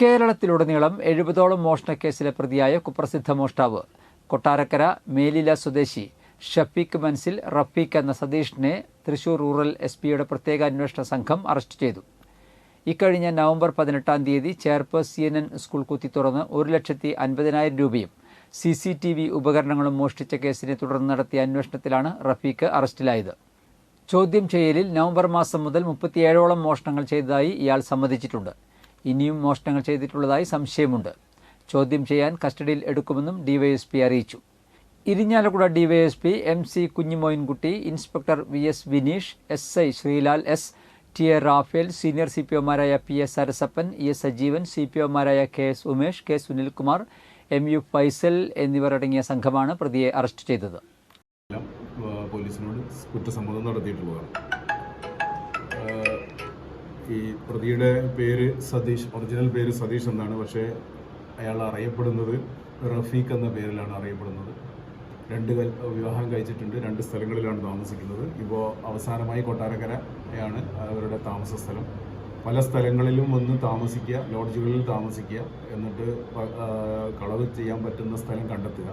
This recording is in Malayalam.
കേരളത്തിലുടനീളം എഴുപതോളം മോഷണക്കേസിലെ പ്രതിയായ കുപ്രസിദ്ധ മോഷ്ടാവ്. കൊട്ടാരക്കര മേലില സ്വദേശി ഷഫീഖ് മൻസിൽ റഫീഖ് എന്ന സതീഷിനെ തൃശൂർ റൂറൽ എസ് പിയുടെ പ്രത്യേക അന്വേഷണ സംഘം അറസ്റ്റ് ചെയ്തു. ഇക്കഴിഞ്ഞ നവംബർ പതിനെട്ടാം തീയതി Cherpu C N N school കുത്തി തുറന്ന് ഒരു ലക്ഷത്തി അൻപതിനായിരം രൂപയും സി സി ടി വി ഉപകരണങ്ങളും മോഷ്ടിച്ച കേസിനെ തുടർന്ന് നടത്തിയ അന്വേഷണത്തിലാണ് റഫീഖ് അറസ്റ്റിലായത്. ചോദ്യം ചെയ്യലിൽ നവംബർ മാസം മുതൽ മുപ്പത്തിയേഴോളം മോഷണങ്ങൾ ചെയ്തതായി ഇയാൾ സമ്മതിച്ചിട്ടുണ്ട്. ഇനിയും മോഷണങ്ങൾ ചെയ്തിട്ടുള്ളതായി സംശയമുണ്ട്. ചോദ്യം ചെയ്യാൻ കസ്റ്റഡിയിൽ എടുക്കുമെന്നും ഡിവൈഎസ്പി അറിയിച്ചു. Irinjalakuda DYSP M C Kunhimoinkutty inspector V S Vineesh S I Sreelal S T A Raphael senior C P ഒമാരായ P S Sarasappan E S Sajeevan C P ഒമാരായ K S Umesh K Sunilkumar M U Faisal എന്നിവരടങ്ങിയ സംഘമാണ് പ്രതിയെ അറസ്റ്റ് ചെയ്തത്. പോലീസിനോട് കുറ്റസമ്മതം നടത്തിയിട്ടുള്ളതാണ്. ഈ പ്രതിയുടെ പേര് സതീഷ് ഒറിജിനൽ പേര് സതീഷ് എന്നാണ്. പക്ഷേ അയാൾ അറിയപ്പെടുന്നത് റഫീഖ് എന്ന പേരിലാണ് അറിയപ്പെടുന്നത്. രണ്ട് വിവാഹം കഴിച്ചിട്ടുണ്ട്. രണ്ട് സ്ഥലങ്ങളിലാണ് താമസിക്കുന്നത്. ഇപ്പോൾ അവസാനമായി കൊട്ടാരക്കരയാണ് അവരുടെ താമസ സ്ഥലം. പല സ്ഥലങ്ങളിലും വന്ന് താമസിക്കുക ലോഡ്ജുകളിൽ താമസിക്കുക എന്നിട്ട് കളവ് ചെയ്യാൻ പറ്റുന്ന സ്ഥലം കണ്ടെത്തുക